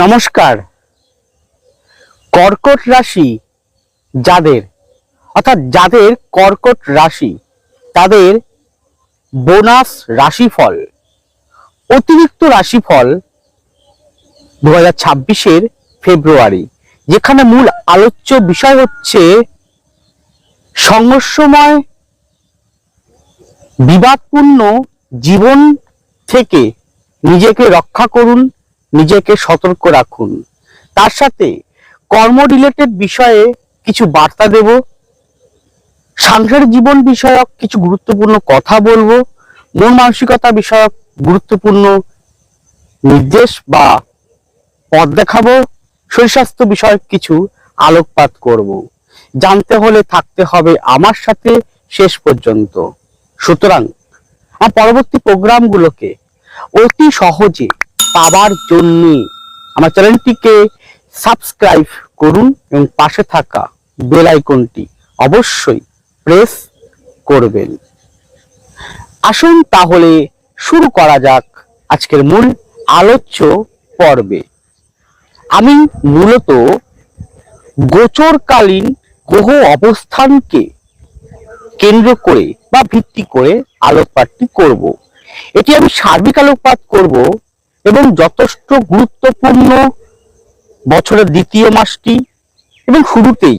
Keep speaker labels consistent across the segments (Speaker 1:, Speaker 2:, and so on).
Speaker 1: নমস্কার। কর্কট রাশি যাদের, অর্থাৎ যাদের কর্কট রাশি, তাদের বোনাস রাশিফল, অতিরিক্ত রাশিফল দু হাজার ছাব্বিশের ফেব্রুয়ারি, যেখানে মূল আলোচ্য বিষয় হচ্ছে সংঘর্ষময়, বিবাদপূর্ণ জীবন থেকে নিজেকে রক্ষা করুন নিজেকে সতর্ক রাখুন। তার সাথে কর্ম রিলেটেড বিষয়ে কিছু বার্তা দেব। সাংসারিক জীবন বিষয়ক কিছু গুরুত্বপূর্ণ কথা বলব। মন মানসিকতা বিষয়ক গুরুত্বপূর্ণ নির্দেশ বা পথ দেখাবো। শরীর স্বাস্থ্য বিষয়ক কিছু আলোকপাত করব। জানতে হলে থাকতে হবে আমার সাথে শেষ পর্যন্ত। সুতরাং আমার পরবর্তী প্রোগ্রামগুলোকে অতি সহজে পাবার জন্য আমার চ্যানেলটিকে সাবস্ক্রাইব করুন এবং পাশে থাকা বেল আইকনটি অবশ্যই প্রেস করবেন। আসুন তাহলে শুরু করা যাক আজকের মূল আলোচ্য পর্বে। আমি মূলত গোচরকালীন গ্রহ অবস্থানকে কেন্দ্র করে বা ভিত্তি করে আলোকপাতটি করব। এটি আমি সার্বিক আলোকপাত করব এবং যথেষ্ট গুরুত্বপূর্ণ বছরের দ্বিতীয় মাসটি এবং শুরুতেই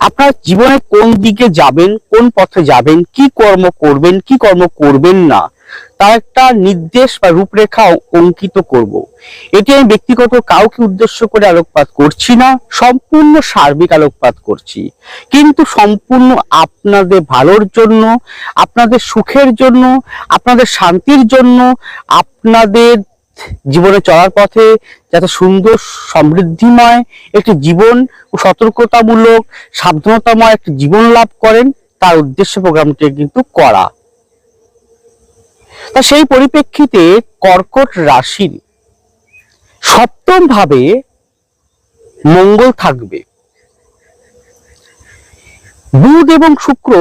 Speaker 1: আপনার জীবনে কোন দিকে যাবেন, কোন পথে যাবেন, কি কর্ম করবেন, কি কর্ম করবেন না তার একটা নির্দেশ বা রূপরেখা অঙ্কিত করব। এটি আমি ব্যক্তিগত কাউকে উদ্দেশ্য করে আলোকপাত করছি না, সম্পূর্ণ সার্বিক আলোকপাত করছি। কিন্তু সম্পূর্ণ আপনাদের ভালোর জন্য, আপনাদের সুখের জন্য, আপনাদের শান্তির জন্য, আপনাদের জীবনে চলার পথে যাতে সুন্দর, সমৃদ্ধিময় একটি জীবন ও সতর্কতামূলক, সাবধানতাময় একটি জীবন লাভ করেন, তার উদ্দেশ্য প্রোগ্রামটি কিন্তু করা। তা সেই পরিপ্রেক্ষিতে কর্কট রাশির সপ্তম ভাবে মঙ্গল থাকবে। বুধ এবং শুক্র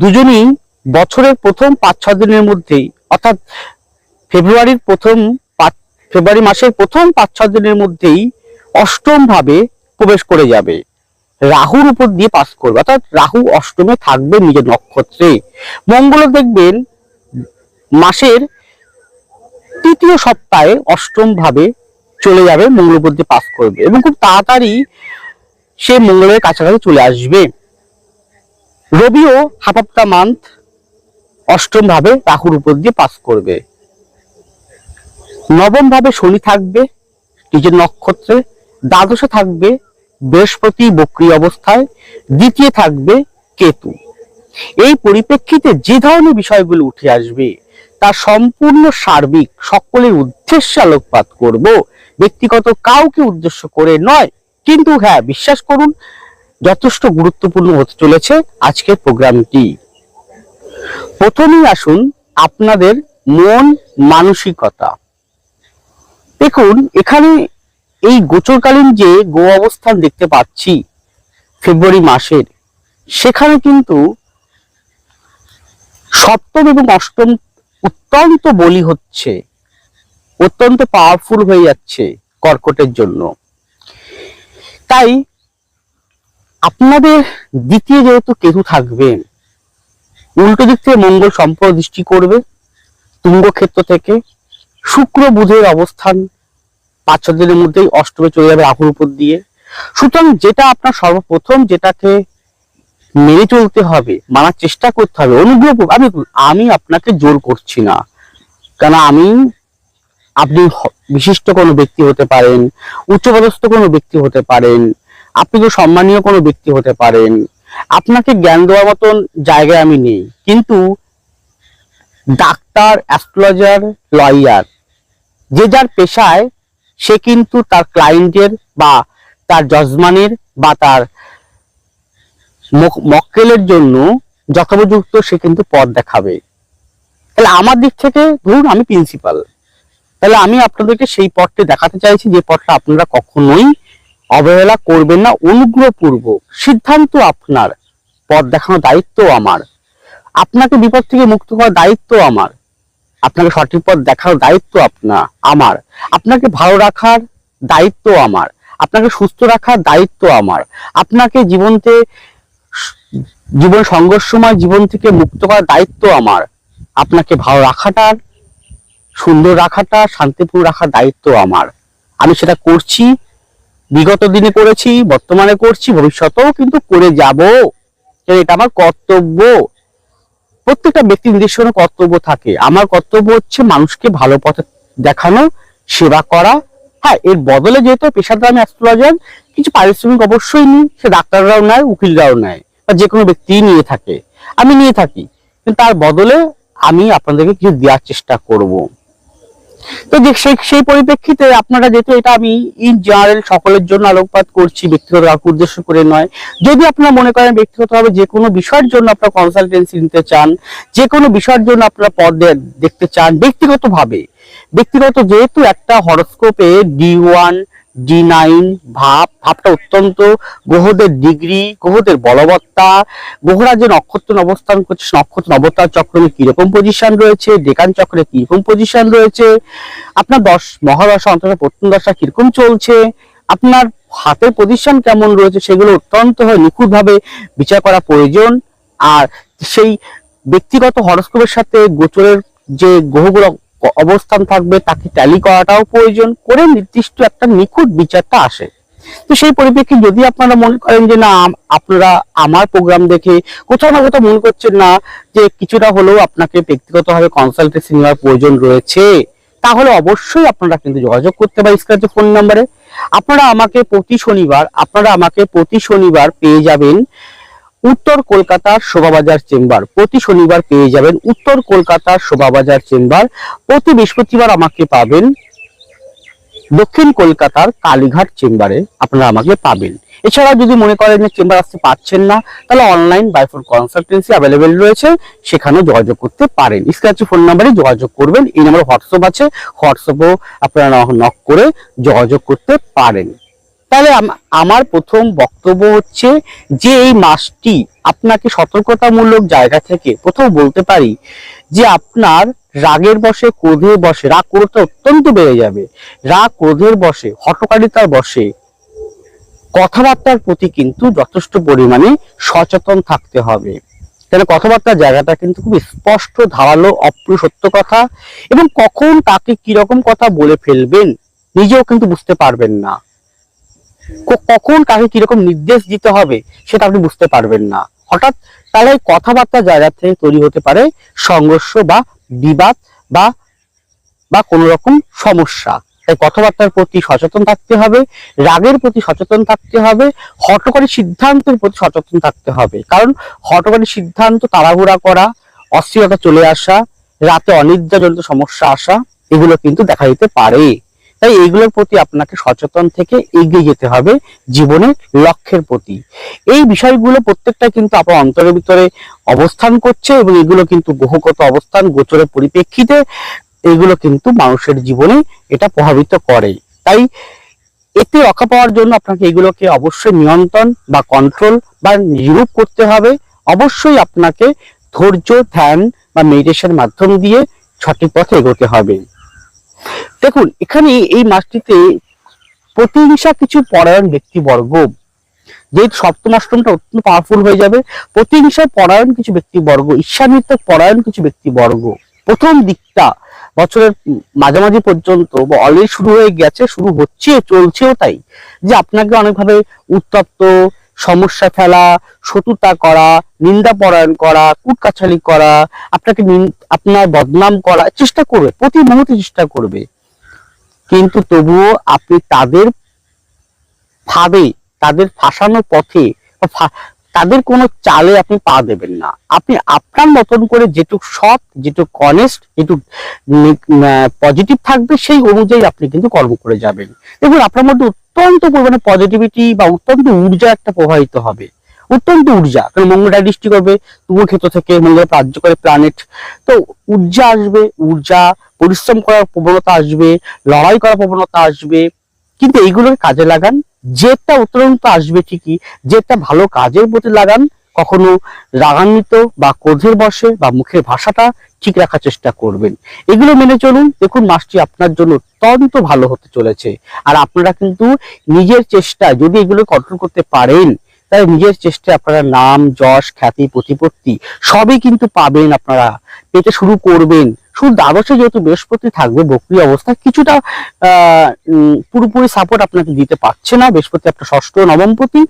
Speaker 1: দুজনই বছরের প্রথম পাঁচ ছ দিনের মধ্যেই, অর্থাৎ ফেব্রুয়ারির প্রথম ফেব্রুয়ারি মাসের প্রথম পাঁচ ছ দিনের মধ্যেই অষ্টম ভাবে প্রবেশ করে যাবে। রাহুর উপর দিয়ে পাস করবে, অর্থাৎ রাহু অষ্টমে থাকবে নিজের নক্ষত্রে। মঙ্গল দেখবেন মাসের তৃতীয় সপ্তাহে অষ্টম ভাবে চলে যাবে মঙ্গল উপর পাস করবে এবং খুব তাড়াতাড়ি সে মঙ্গলের কাছাকাছি চলে আসবে। রবিও হাফ অফ দ্য মান্থ অষ্টম ভাবে রাহুর উপর দিয়ে পাস করবে। নবম ভাবে শনি থাকবে, নিজের নক্ষত্রে দ্বাদশে থাকবে, বৃহস্পতি বক্রী অবস্থায়, দ্বিতীয় থাকবে কেতু। এই পরিপ্রেক্ষিতে যে ধরনের বিষয়গুলো উঠে আসবে তা সম্পূর্ণ সার্বিক। সকলের উদ্দেশ্যে আলোকপাত করব। ব্যক্তিগত কাউকে উদ্দেশ্য করে নয়, কিন্তু হ্যাঁ বিশ্বাস করুন, যথেষ্ট গুরুত্বপূর্ণ হতে চলেছে আজকের প্রোগ্রামটি। প্রথমেই আসুন আপনাদের মন মানসিকতা। দেখুন, এখানে এই গোচরকালীন যে গো অবস্থান দেখতে পাচ্ছি, ফেব্রুয়ারি মাসের, সেখানে কিন্তু সপ্তম এবং অষ্টম অত্যন্ত বলি হচ্ছে, অত্যন্ত পাওয়ারফুল হয়ে যাচ্ছে কর্কটের জন্য। তাই আপনাদের দ্বিতীয় যেহেতু কেতু থাকবে, উল্টো দিক থেকে মঙ্গল সম্পর্ক দৃষ্টি করবে, তুঙ্গক্ষেত্র থেকে শুক্র বুধের অবস্থান পাঁচ ছ দিনের মধ্যেই অষ্টমে চলে যাবে রাহুর উপর দিয়ে। সুতরাং যেটা আপনার সর্বপ্রথম, যেটাকে মেনে চলতে হবে, মানার চেষ্টা করতে হবে, অনুগ্রহ। আমি আমি আপনাকে জোর করছি না। কারণ আমি, আপনি বিশিষ্ট কোনো ব্যক্তি হতে পারেন, উচ্চপদস্থ কোনো ব্যক্তি হতে পারেন, আপনি তো সম্মানীয় কোনো ব্যক্তি হতে পারেন। আপনাকে জ্ঞান দেওয়ার মতন জায়গায় আমি নেই। কিন্তু ডাক্তার, অ্যাস্ট্রোলজার, লয়ার, যে যার পেশায় সে কিন্তু তার ক্লায়েন্টের বা তার যজমানের বা তার মক্কেলের জন্য যথোপযুক্ত সে কিন্তু পথ দেখাবে। তাহলে আমার দিক থেকে ধরুন আমি প্রিন্সিপাল তাহলে আমি আপনাদেরকে সেই পথটি দেখাতে চাইছি যে পথটা আপনারা কখনোই অবহেলা করবেন না, অনুগ্রহপূর্বক। সিদ্ধান্ত আপনার, পথ দেখানোর দায়িত্ব আমার। আপনাকে বিপদ থেকে মুক্ত করার দায়িত্ব আমার। আপনাকে সঠিক পথ দেখার দায়িত্ব আপনা, আমার। আপনাকে ভালো রাখার দায়িত্ব আমার। আপনাকে সুস্থ রাখার দায়িত্ব আমার। আপনাকে জীবনতে জীবন সংঘর্ষময় জীবন থেকে মুক্ত করার দায়িত্ব আমার। আপনাকে ভালো রাখাটার সুন্দর রাখাটা, শান্তিপূর্ণ রাখার দায়িত্ব আমার। আমি সেটা করছি, বিগত দিনে করেছি, বর্তমানে করছি, ভবিষ্যতেও কিন্তু করে যাব। এটা আমার কর্তব্য। প্রত্যেকটা ব্যক্তি নিজস্ব কর্তব্য থাকে। আমার কর্তব্য হচ্ছে মানুষকে ভালো পথে দেখানো, সেবা করা। হ্যাঁ এর বদলে যেহেতু পেশাদার আমি অ্যাস্ট্রোলজার কিছু পারিশ্রমিক অবশ্যই নিই, সে ডাক্তাররাও নেয়, উকিলরাও নেয়। বা যে কোনো ব্যক্তি নিয়ে থাকে। আমি নিয়ে থাকি। কিন্তু তার বদলে আমি আপনাদেরকে কিছু দেওয়ার চেষ্টা করব। তো সেই পরিপ্রেক্ষিতে আপনারা যেহেতু এটা আমি ইন জেনারেল সকলের জন্য আলোকপাত করছি, ব্যক্তিগত উদ্দেশ্য করে নয়। যদি আপনারা মনে করেন ব্যক্তিগতভাবে যে কোনো বিষয়ের জন্য আপনারা কনসালটেন্সি নিতে চান, যে কোনো বিষয়ের জন্য আপনারা পদ দেখতে চান ব্যক্তিগতভাবে। ব্যক্তিগত যেহেতু একটা হরস্কোপে ডি ওয়ান ডি নাইন ভাব, ভাবটা অত্যন্ত গ্রহদের ডিগ্রি গ্রহদের বলবত্তা গ্রহরা যে নক্ষত্র অবস্থান করছে নক্ষত্র অবতার চক্রে কীরকম পজিশন রয়েছে, ডেকান চক্রে কীরকম পজিশন রয়েছে, আপনার দশ, মহাদশা অন্তত প্রথম দশা কীরকম চলছে, আপনার হাতের পজিশন কেমন রয়েছে, সেগুলো অত্যন্ত নিখুঁত ভাবে বিচার করা প্রয়োজন, আর সেই ব্যক্তিগত হরস্কোপের সাথে গোচরের যে গ্রহগুলো অবস্থান থাকবে, তাকে ট্যালি করাটাও প্রয়োজন করে নির্দিষ্ট একটা নিখুঁত বিচারটা আসে। তো সেই পরিপ্রেক্ষিতে যদি আপনারা মনে করেন যে, না আপনারা আমার প্রোগ্রাম দেখে কোথাও না কোথাও মনে করছেন না যে, কিছুটা হলেও আপনাকে ব্যক্তিগতভাবে কনসালটেন্সি নেওয়ার প্রয়োজন রয়েছে, তাহলে অবশ্যই আপনারা কিন্তু যোগাযোগ করতে পারেন স্ক্রাচে ফোন নাম্বারে আপনারা আমাকে প্রতি শনিবার, আপনারা আমাকে প্রতি শনিবার পেয়ে যাবেন উত্তর কলকাতার শোভাবাজার চেম্বার। প্রতি শনিবার পেয়ে যাবেন উত্তর কলকাতার শোভাবাজার চেম্বার। প্রতি বৃহস্পতিবার আমাকে পাবেন দক্ষিণ কলকাতার কালীঘাট চেম্বারে আপনারা আমাকে পাবেন। এছাড়া যদি মনে করেন যে চেম্বার আসতে পারছেন না, তাহলে অনলাইন বাইফোর কনসালটেন্সি অ্যাভেলেবেল রয়েছে। সেখানেও যোগাযোগ করতে পারেন। স্ক্র্যাচ ফোন নাম্বারে যোগাযোগ করবেন। এই নাম্বার হোয়াটসঅ্যাপ আছে। হোয়াটসঅ্যাপও আপনারা নক করে যোগাযোগ করতে পারেন। তাহলে আম- আমার প্রথম বক্তব্য হচ্ছে যে এই মাসটি আপনাকে সতর্কতামূলক জায়গা থেকে প্রথম বলতে পারি যে আপনার রাগের বসে, ক্রোধের বসে, রাগ ক্রোধটা অত্যন্ত বেড়ে যাবে। রাগ, ক্রোধের বসে হটকারিতার বসে, কথাবার্তার প্রতি কিন্তু যথেষ্ট পরিমাণে সচেতন থাকতে হবে। কেন কথাবার্তার জায়গাটা কিন্তু খুব স্পষ্ট, ধারালো অপ্রিয় সত্য কথা এবং কখন তাকে কীরকম কথা বলে ফেলবেন নিজেও কিন্তু বুঝতে পারবেন না। কখন কাকে কীরকম নির্দেশ দিতে হবে সেটা আপনি বুঝতে পারবেন না। হঠাৎ তাহলে কথাবার্তা জায়গা থেকে তৈরি হতে পারে সংঘর্ষ বা বিবাদ বা বা কোনো রকম সমস্যা। তাই কথাবার্তার প্রতি সচেতন থাকতে হবে, রাগের প্রতি সচেতন থাকতে হবে, হটকারী সিদ্ধান্তের প্রতি সচেতন থাকতে হবে। কারণ হটকারী সিদ্ধান্ত তাড়াহুড়া করা, অস্থিরতা চলে আসা, রাতে অনিদ্রাজনিত সমস্যা আসা, এগুলো কিন্তু দেখা দিতে পারে। তাই এইগুলোর প্রতি আপনাকে সচেতন থেকে এগিয়ে যেতে হবে জীবনের লক্ষ্যের প্রতি। এই বিষয়গুলো প্রত্যেকটা কিন্তু আপনার অন্তরের ভিতরে অবস্থান করছে এবং এগুলো কিন্তু গ্রহগত অবস্থান গোচরের পরিপ্রেক্ষিতে এগুলো কিন্তু মানুষের জীবনে এটা প্রভাবিত করে। তাই এতে রক্ষা পাওয়ার জন্য আপনাকে এগুলোকে অবশ্যই নিয়ন্ত্রণ বা কন্ট্রোল বা নিরূপ করতে হবে। অবশ্যই আপনাকে ধৈর্য, ধ্যান বা মেডিটেশন মাধ্যম দিয়ে সঠিক পথে এগোতে হবে। দেখুন, এখানে এই মাসটিতে প্রতিহিংসা কিছু পরায়ণ ব্যক্তিবর্গ। যেহেতু সপ্তম অষ্টমটা অত্যন্ত পাওয়ারফুল হয়ে যাবে প্রতিহিংসায় পরায়ণ কিছু ব্যক্তিবর্গ, ঈর্ষান্বিত পরায়ণ কিছু ব্যক্তিবর্গ। প্রথম দিকটা বছরের মাঝামাঝি পর্যন্ত বা অলরেডি শুরু হয়ে গেছে, শুরু হচ্ছে চলছেও তাই। যে আপনাকে অনেকভাবে উত্তপ্ত সমস্যা ফেলা, শত্রুতা করা, নিন্দা পরায়ণ করা, কুটকাছালি করা, আপনাকে আপনার বদনাম করা, চেষ্টা করবে, প্রতি মুহূর্তে চেষ্টা করবে। কিন্তু তবুও আপনি তাদের ভাবে তাদের ফাঁসানো পথে তাদের কোনো চালে আপনি পা দেবেন না। আপনি আপনার মতন করে যেটুক সৎ, যেটুক অনেস্ট যেটুক পজিটিভ থাকবে, সেই অনুযায়ী আপনি কিন্তু কর্ম করে যাবেন। দেখুন, আপনার মধ্যে অত্যন্ত পরিমাণে পজিটিভিটি বা অত্যন্ত ঊর্জা একটা প্রবাহিত হবে। অত্যন্ত ঊর্জা, কারণ মঙ্গলটা দৃষ্টি করবে ক্ষেত্র থেকে মঙ্গল রাজ্য করে প্ল্যানেট তো ঊর্জা আসবে, ঊর্জা, পরিশ্রম করার প্রবণতা আসবে, লড়াই করার প্রবণতা আসবে। কিন্তু এইগুলোকে কাজে লাগান যেটা অত্যন্ত আসবে ঠিকই যেটা ভালো কাজের প্রতি লাগান কখনো রাগান্বিত বা ক্রোধের বসে বা মুখের ভাষাটা ঠিক রাখার চেষ্টা করবেন। এগুলো মেনে চলুন। দেখুন, মাসটি আপনার জন্য অত্যন্ত ভালো হতে চলেছে। আর আপনারা কিন্তু নিজের চেষ্টা যদি এগুলো কন্ট্রোল করতে পারেন তাই নিজের চেষ্টায় আপনারা নাম, যশ, খ্যাতি, প্রতিপত্তি সবই কিন্তু পাবেন, আপনারা পেতে শুরু করবেন। শুধু দ্বাদশে যেহেতু বৃহস্পতি থাকবে বক্রি অবস্থা কিছুটা পুরোপুরি সাপোর্ট আপনাকে দিতে পারছে না। বৃহস্পতি একটা ষষ্ঠ নবমপতি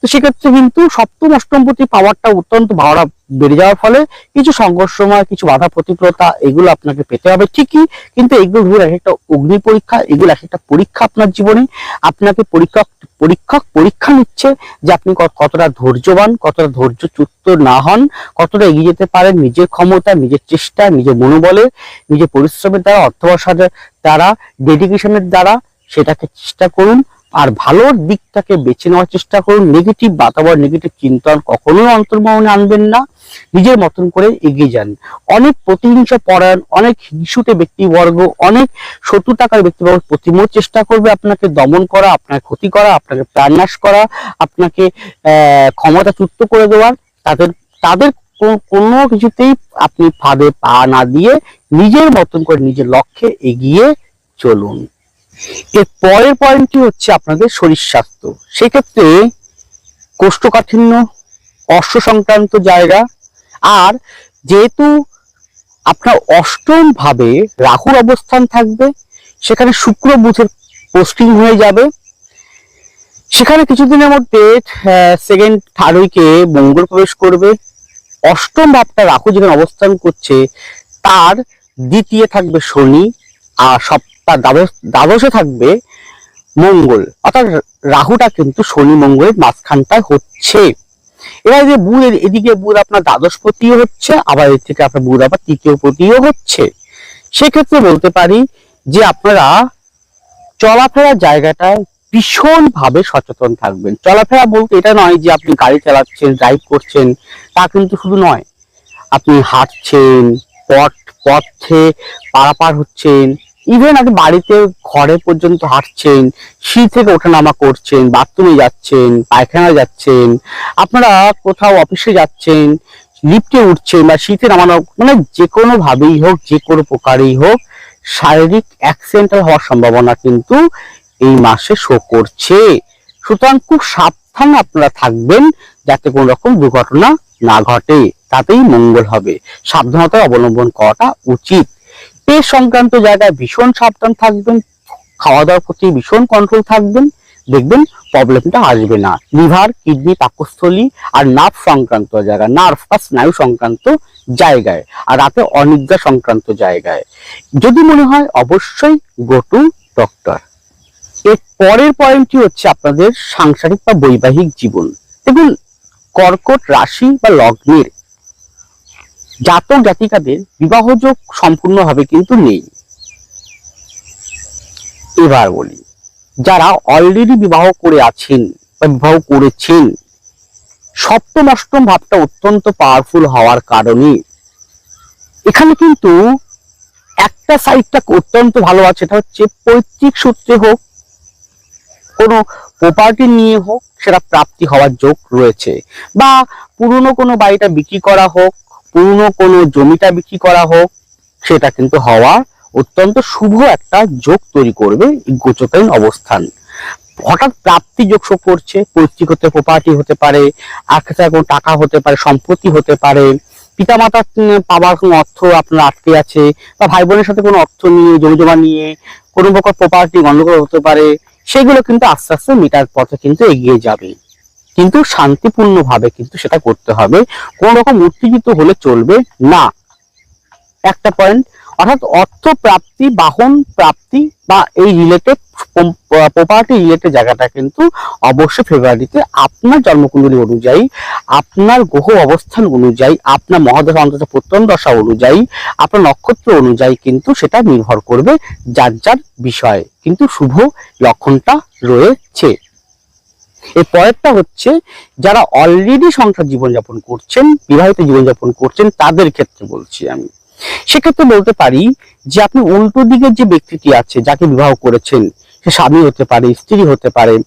Speaker 1: তো সেক্ষেত্রে কিন্তু সপ্তম অষ্টমপতি পাওয়ারটা অত্যন্ত ভাড়া বেড়ে যাওয়ার ফলে কিছু সংঘর্ষময়, কিছু বাধা প্রতিকূলতা এগুলো আপনাকে পেতে হবে ঠিকই, কিন্তু এগুলো ধরুন এক একটা অগ্নি পরীক্ষা, এগুলো এক একটা পরীক্ষা আপনার জীবনে। আপনাকে পরীক্ষক পরীক্ষক পরীক্ষা নিচ্ছে যে আপনি কতটা ধৈর্যবান, কতটা ধৈর্যচ্যুত না হন, কতটা এগিয়ে যেতে পারেন নিজের ক্ষমতা নিজের চেষ্টা নিজের মনোবলে, নিজের পরিশ্রমের দ্বারা অর্থবসার দ্বারা ডেডিকেশনের দ্বারা, সেটাকে চেষ্টা করুন। আর ভালোর দিকটাকে বেছে নেওয়ার চেষ্টা করুন। নেগেটিভ বাতাবরণ নেগেটিভ চিন্তন কখনোই অন্তর্মনে আনবেন না। নিজের মতন করে এগিয়ে যান। অনেক প্রতিহিংসা পরায়ণ, অনেক হিংসুটে ব্যক্তিবর্গ, অনেক শত্রু টাকার ব্যক্তিবর্গ প্রতিমোধ চেষ্টা করবে আপনাকে দমন করা, আপনার ক্ষতি করা, আপনাকে প্রাণনাশ করা, আপনাকে, আহ, ক্ষমতাচ্যুত করে দেওয়ার। তাদের তাদের কোনো কিছুতেই আপনি ফাঁদে পা না দিয়ে নিজের মতন করে নিজের লক্ষ্যে এগিয়ে চলুন। এর পরের পয়েন্টটি হচ্ছে আপনাদের শরীর স্বাস্থ্য। সেক্ষেত্রে কোষ্ঠকাঠিন্য অশ্ব সংক্রান্ত জায়গা, আর যেহেতু আপনার অষ্টম ভাবে রাহুর অবস্থান থাকবে, সেখানে শুক্র বুধের পোস্টিং হয়ে যাবে। সেখানে কিছুদিনের মধ্যে সেকেন্ড থার্ড উইকে মঙ্গল প্রবেশ করবে। অষ্টম ভাবটা রাহু যেখানে অবস্থান করছে, তার দ্বিতীয় থাকবে শনি, আর সপ্তাহ দ্বাদশ, দ্বাদশে থাকবে মঙ্গল। অর্থাৎ রাহুটা কিন্তু শনি মঙ্গলের মাঝখানটায় হচ্ছে। এবার যে বুধ এদিকে বুধ আপনার দ্বাদশ পতিও হচ্ছে, আবার এর থেকে আপনার বুধ আবার তৃতীয় পতিও হচ্ছে। সেক্ষেত্রে বলতে পারি যে আপনারা চলাফেরার জায়গাটায় ভীষণ ভাবে সচেতন থাকবেন। চলাফেরা বলতে এটা নয় যে আপনি গাড়ি চালাচ্ছেন ড্রাইভ করছেন, তা কিন্তু শুধু নয়। আপনি হাঁটছেন, পথ, পথে পারাপার হচ্ছেন ইভেন আপনি বাড়িতে ঘরে পর্যন্ত হাঁটছেন, সিঁড়ি থেকে ওঠানামা করছেন, বাথরুমে যাচ্ছেন পায়খানা যাচ্ছেন, আপনারা কোথাও অফিসে যাচ্ছেন, লিফটে উঠছেন বা শীতে নামানো মানে যে কোনো ভাবেই হোক, যে কোনো প্রকারেই হোক, শারীরিক অ্যাক্সিডেন্টাল হওয়ার সম্ভাবনা কিন্তু এই মাসে শো করছে। সুতরাং খুব সাবধান আপনারা থাকবেন যাতে কোনো রকম দুর্ঘটনা না ঘটে, তাতেই মঙ্গল হবে। সাবধানতা অবলম্বন করাটা উচিত। পেট সংক্রান্ত জায়গায় ভীষণ সাবধান থাকবেন খাওয়া দাওয়ার প্রতি ভীষণ কন্ট্রোল থাকবেন। দেখবেন প্রবলেমটা আসবে না। লিভার, কিডনি, পাকস্থলী আর নার্ভ সংক্রান্ত জায়গা নার্ভ বা স্নায়ু সংক্রান্ত জায়গায় আর রাতে অনিদ্রা সংক্রান্ত জায়গায়। যদি মনে হয় অবশ্যই গো টু ডক্টর এর পরের পয়েন্টটি হচ্ছে আপনাদের সাংসারিক বা বৈবাহিক জীবন। দেখুন, কর্কট রাশি বা লগ্নের জাতক জাতিকাদের বিবাহযোগ সম্পূর্ণভাবে কিন্তু নেই। এবার বলি, যারা অলরেডি বিবাহ করে আছেন বা বিবাহ করেছেন, সপ্তম, অষ্টম ভাবটা অত্যন্ত পাওয়ারফুল হওয়ার কারণে এখানে কিন্তু একটা সাইডটা অত্যন্ত ভালো আছে এটা হচ্ছে পৈতৃক সূত্রে হোক, কোনো প্রপার্টি নিয়ে হোক, সেটা প্রাপ্তি হওয়ার যোগ রয়েছে। বা পুরনো কোনো বাড়িটা বিক্রি করা হোক পুরনো কোনো জমিটা বিক্রি করা হোক, সেটা কিন্তু হওয়া অত্যন্ত শুভ একটা যোগ তৈরি করবে গোচকালীন অবস্থান। হঠাৎ প্রাপ্তি যোগ শো করছে, পৈতৃক হতে প্রপার্টি হতে পারে আখের কোনো টাকা হতে পারে, সম্পত্তি হতে পারে। পিতামাতা পাওয়ার কোনো অর্থ আপনার আটকে আছে বা ভাই বোনের সাথে কোনো অর্থ নিয়ে জমি জমা নিয়ে, কোনো প্রকার প্রপার্টি গন্ডগোল হতে পারে, সেগুলো কিন্তু আস্তে আস্তে মেটার পথে কিন্তু এগিয়ে যাবে। কিন্তু শান্তিপূর্ণ ভাবে কিন্তু সেটা করতে হবে। কোন রকম উত্তেজিত হলে চলবে না। একটা পয়েন্ট অর্থাৎ অর্থ প্রাপ্তি, বাহন প্রাপ্তি বা এই রিলেটেড প্রপার্টি রিলেটেড জায়গাটা কিন্তু অবশ্যই ফেব্রুয়ারিতে আপনার জন্মকুণ্ডলী অনুযায়ী, আপনার গ্রহ অবস্থান অনুযায়ী, আপনার মহাদশা অন্তত প্রত্যন্ত দশা অনুযায়ী, আপনার নক্ষত্র অনুযায়ী কিন্তু সেটা নির্ভর করবে যার যার বিষয়ে। কিন্তু শুভ লক্ষণটা রয়েছে। এর পরেরটা হচ্ছে যারা অলরেডি সংসার জীবনযাপন করছেন, বিবাহিত জীবনযাপন করছেন, তাদের ক্ষেত্রে বলছি আমি। সেক্ষেত্রে বলতে পারি যে আপনি উল্টো দিকের যে ব্যক্তিটি আছে, যাকে বিবাহ করেছেন, সে স্বামী হতে পারে, স্ত্রী হতে পারে,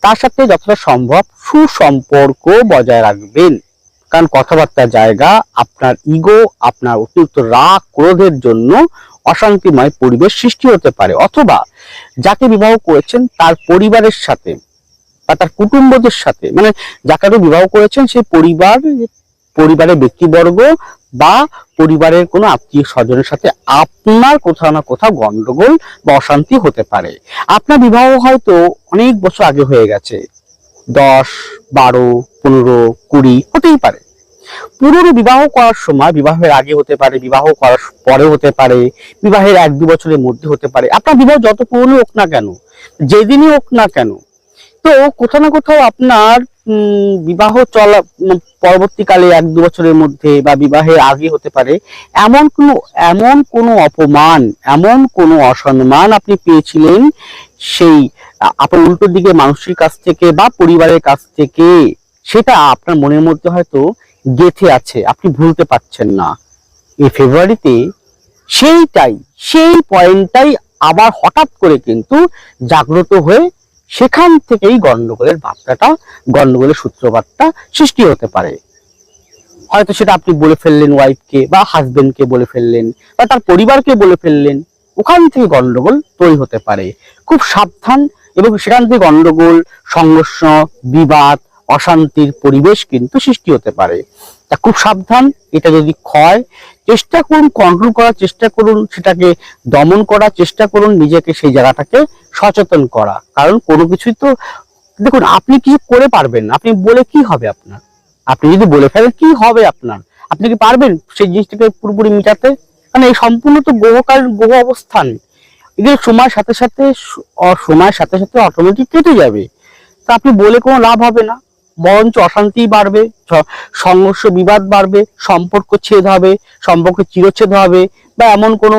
Speaker 1: তার সাথে যতটা সম্ভব সুসম্পর্ক বজায় রাখবেন। কারণ কথাবার্তার জায়গা, আপনার ইগো আপনার অতিরিক্ত রাগ, ক্রোধের জন্য অশান্তিময় পরিবেশ সৃষ্টি হতে পারে। অথবা যাকে বিবাহ করেছেন, তার পরিবারের সাথে বা তার কুটুম্বদের সাথে মানে যাকে বিবাহ করেছেন সেই পরিবার, পরিবারের ব্যক্তিবর্গ বা পরিবারের কোনো আত্মীয় স্বজনের সাথে আপনার কোথাও না কোথাও গন্ডগোল বা অশান্তি হতে পারে। আপনার বিবাহ হয়তো অনেক বছর আগে হয়ে গেছে, দশ, বারো, পনেরো, কুড়ি, হতেই পারে। পুরনো বিবাহ করার সময়, বিবাহের আগে হতে পারে, বিবাহ করার পরে হতে পারে, বিবাহের এক, দু বছরের মধ্যে হতে পারে। আপনার বিবাহ যত পুরনো হোক না কেন, যেদিনই হোক না কেন তো কোথাও না কোথাও আপনার বিবাহ চলা পরবর্তীকালে এক দু বছরের মধ্যে বা বিবাহের আগে হতে পারে, এমন কোনো এমন কোনো অপমান, এমন কোনো অসম্মান আপনি পেয়েছিলেন সেই আপনার উল্টো দিকে মানুষের কাছ থেকে বা পরিবারের কাছ থেকে? সেটা আপনার মনের মধ্যে হয়তো গেথে আছে, আপনি ভুলতে পারছেন না। এই ফেব্রুয়ারিতে সেইটাই, সেই পয়েন্টটাই আবার হঠাৎ করে কিন্তু জাগ্রত হয়ে সেখান থেকেই গন্ডগোলের বার্তাটা, গন্ডগোলের সূত্রপাতটা সৃষ্টি হতে পারে। হয়তো সেটা আপনি বলে ফেললেন ওয়াইফকে বা হাজবেন্ডকে বলে ফেললেন বা তার পরিবারকে বলে ফেললেন, ওখান থেকে গন্ডগোল তৈরি হতে পারে। খুব সাবধান এবং সেখান থেকে গন্ডগোল, সংঘর্ষ, বিবাদ, অশান্তির পরিবেশ কিন্তু সৃষ্টি হতে পারে। তা খুব সাবধান, এটা যদি ক্ষয়, চেষ্টা করুন কন্ট্রোল করার চেষ্টা করুন, সেটাকে দমন করার চেষ্টা করুন, নিজেকে সেই জায়গাটাকে সচেতন করা। কারণ কোনো কিছুই তো, দেখুন, আপনি কিছু করে পারবেন আপনি বলে কি হবে আপনার? আপনি যদি বলে ফেলেন, কি হবে আপনার? আপনি কি পারবেন সেই জিনিসটাকে পুরোপুরি মিটাতে? মানে এই সম্পূর্ণ তো গ্রহকাল, গ্রহ অবস্থান। এগুলো সময়ের সাথে সাথে সময়ের সাথে সাথে অটোমেটিক কেটে যাবে। তা আপনি বলে কোনো লাভ হবে না। বরঞ্চ অশান্তি বাড়বে সংঘর্ষ, বিবাদ বাড়বে, সম্পর্ক ছেদ হবে, সম্পর্ক চিরচ্ছেদ হবে বা এমন কোনো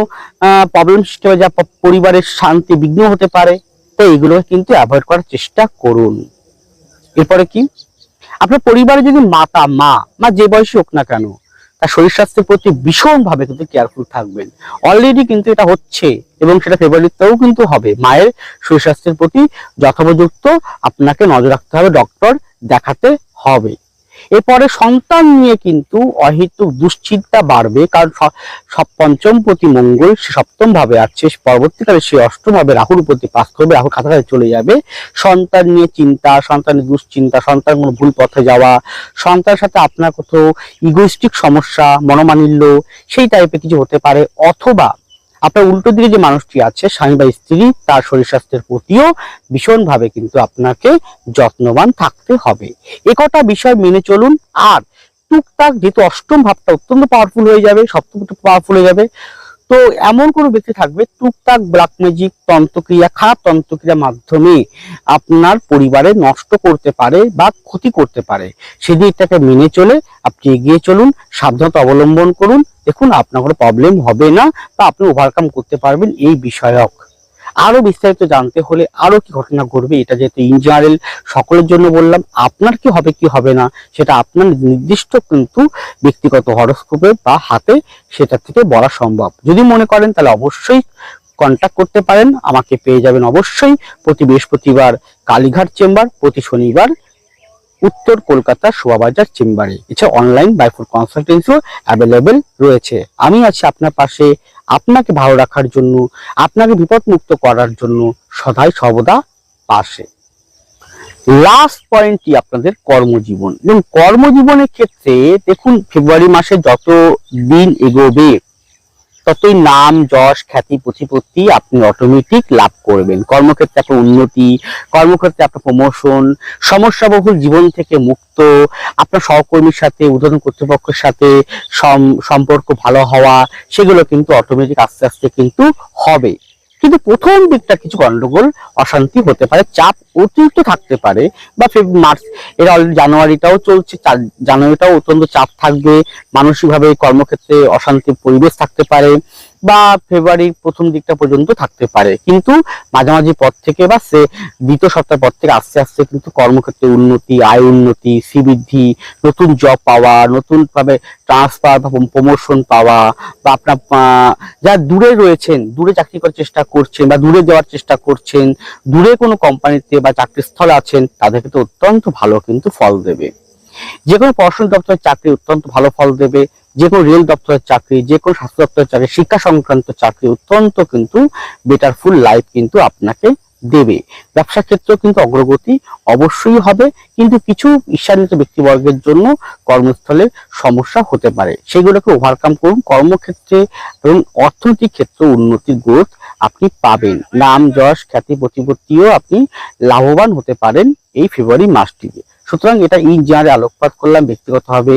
Speaker 1: প্রবলেম সৃষ্টি হবে যা পরিবারের শান্তি, বিঘ্ন হতে পারে। তো এগুলো কিন্তু অ্যাভয়েড করার চেষ্টা করুন। এরপরে কি? আপনার পরিবারে যদি মাতা, মা মা যে বয়সী হোক না কেন তার শরীর স্বাস্থ্যের প্রতি ভীষণভাবে কিন্তু কেয়ারফুল থাকবেন। অলরেডি কিন্তু এটা হচ্ছে এবং সেটা ফেব্রুয়ারিতেও কিন্তু হবে। মায়ের শরীর স্বাস্থ্যের প্রতি যথোপযুক্ত আপনাকে নজর রাখতে হবে ডক্টর দেখাতে হবে। এরপরে সন্তান নিয়ে কিন্তু অহেতুক দুশ্চিন্তা বাড়বে, কারণ পঞ্চম প্রতি মঙ্গল সপ্তম ভাবে আছে পরবর্তীকালে সে অষ্টম ভাবে রাহুর প্রতি পাস করবে, রাহুর কাছাকাছি চলে যাবে। সন্তান নিয়ে চিন্তা সন্তানের দুশ্চিন্তা, সন্তান কোনো ভুল পথে যাওয়া, সন্তানের সাথে আপনার কোথাও ইগোইস্টিক সমস্যা মনোমানিল্য সেই টাইপের কিছু হতে পারে, অথবা আপনার উল্টো দিকে যে মানুষটি আছে, স্বামী বা স্ত্রী, তার শরীর স্বাস্থ্যের প্রতিও ভীষণভাবে কিন্তু আপনাকে যত্নবান থাকতে হবে। এ কটা বিষয় মেনে চলুন। আর টুকটাক, যেহেতু অষ্টম ভাবটা অত্যন্ত পাওয়ারফুল হয়ে যাবে সপ্তম পাওয়ারফুল হয়ে যাবে তো এমন কোনো ব্যক্তি থাকবে, টুকটাক ব্ল্যাক ম্যাজিক তন্ত্রক্রিয়া, খারাপ তন্ত্রক্রিয়ার মাধ্যমে আপনার পরিবারে নষ্ট করতে পারে বা ক্ষতি করতে পারে। সেদিকটাকে মেনে চলে আপনি এগিয়ে চলুন, সাবধানতা অবলম্বন করুন। দেখুন আপনার কোনো প্রবলেম হবে না বা আপনি ওভারকাম করতে পারবেন এই বিষয়ক। আরও বিস্তারিত জানতে হলে আরও কি ঘটনা ঘটবে, এটা যেহেতু ইন জেনারেল সকলের জন্য বললাম, আপনার কি হবে কি হবে না, সেটা আপনার নির্দিষ্ট কিন্তু ব্যক্তিগত হরস্কোপে বা হাতে সেটা থেকে বলা সম্ভব। যদি মনে করেন, তাহলে অবশ্যই কন্ট্যাক্ট করতে পারেন, আমাকে পেয়ে যাবেন অবশ্যই প্রতি বৃহস্পতিবার কালীঘাট চেম্বার, প্রতি শনিবার উত্তর কলকাতা শোভাবাজার চেম্বারে। এছাড়া অনলাইন বাইফোর কনসালটেন্সিও অ্যাভেলেবেল রয়েছে। আমি আছি আপনার পাশে আপনাকে ভালো রাখার জন্য, আপনাকে বিপদমুক্ত করার জন্য সদাই সর্বদা পাশে। লাস্ট পয়েন্টটি আপনাদের কর্মজীবন। এবং কর্মজীবনের ক্ষেত্রে দেখুন ফেব্রুয়ারি মাসে যত দিন এগোবে ততই নাম, যশ, খ্যাতি প্রতিপত্তি আপনি অটোমেটিক লাভ করবেন। কর্মক্ষেত্রে আপনার উন্নতি, কর্মক্ষেত্রে আপনার প্রমোশন সমস্যাবহুল জীবন থেকে মুক্ত, আপনার সহকর্মীর সাথে, উদ্বোধন কর্তৃপক্ষের সাথে সম- সম্পর্ক ভালো হওয়া, সেগুলো কিন্তু অটোমেটিক আস্তে আস্তে কিন্তু হবে। কিন্তু প্রথম দিকটা কিছু গন্ডগোল, অশান্তি হতে পারে, চাপ অতিরিক্ত থাকতে পারে, বা মার্চ, এর অলরেডি জানুয়ারিটাও চলছে জানুয়ারিটাও অত্যন্ত চাপ থাকবে, মানসিকভাবে কর্মক্ষেত্রে অশান্তির পরিবেশ থাকতে পারে বা ফেব্রুয়ারির প্রথম দিকটা পর্যন্ত থাকতে পারে। কিন্তু মাঝামাঝি পর থেকে বা সে দ্বিতীয় সপ্তাহ পর থেকে আস্তে আস্তে কিন্তু কর্মক্ষেত্রে উন্নতি, আয় উন্নতি শ্রীবৃদ্ধি নতুন জব পাওয়া, নতুন ভাবে ট্রান্সফার বা প্রমোশন পাওয়া বা আপনার যারা দূরে রয়েছেন, দূরে চাকরি করার চেষ্টা করছেন বা দূরে যাওয়ার চেষ্টা করছেন, দূরে কোনো কোম্পানিতে বা চাকরির স্থলে আছেন তাদেরকে তো অত্যন্ত ভালো কিন্তু ফল দেবে। যে কোনো পড়াশোনা দপ্তরের চাকরি অত্যন্ত ভালো ফল দেবে। যে কোনো রেল দপ্তরের চাকরি, যে কোনো স্বাস্থ্য দপ্তরের চাকরি, শিক্ষা সংক্রান্ত চাকরি অত্যন্ত কিন্তু বেটারফুল লাইফ কিন্তু আপনাকে দেবে। ব্যবসা ক্ষেত্রেও কিন্তু অগ্রগতি অবশ্যই হবে, কিন্তু কিছু ঈর্ষান্বিত ব্যক্তিবর্গের জন্য কর্মস্থলে সমস্যা হতে পারে। সেগুলোকে ওভারকাম করুন, কর্মক্ষেত্রে এবং অর্থনৈতিক ক্ষেত্রে উন্নতির গ্রোথ আপনি পাবেন। নাম, যশ, খ্যাতি, প্রতিপত্তিও আপনি লাভবান হতে পারেন এই ফেব্রুয়ারি মাসটিতে। সুতরাং এটা ইঞ্জিনিয়ারে আলোকপাত করলাম, ব্যক্তিগতভাবে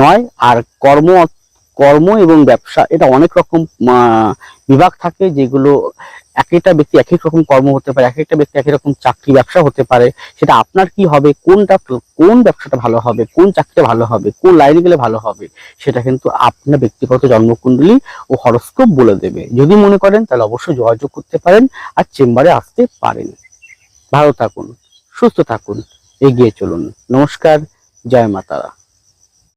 Speaker 1: নয়, আর কর্ম কর্ম এবং ব্যবসা, এটা অনেক রকম বিভাগ থাকে যেগুলো এক একটা ব্যক্তি এক এক রকম কর্ম হতে পারে এক একটা ব্যক্তি এক রকম চাকরি ব্যবসা হতে পারে। সেটা আপনার কি হবে? কোনটা, কোন ব্যবসাটা ভালো হবে? কোন চাকরিটা ভালো হবে? কোন লাইনে গেলে ভালো হবে? সেটা কিন্তু আপনার ব্যক্তিগত জন্মকুণ্ডলী ও হরস্কোপ বলে দেবে। যদি মনে করেন, তাহলে অবশ্যই যোগাযোগ করতে পারেন আর চেম্বারে আসতে পারেন। ভালো থাকুন, সুস্থ থাকুন। এগিয়ে চলুন। নমস্কার জয় মাতারা।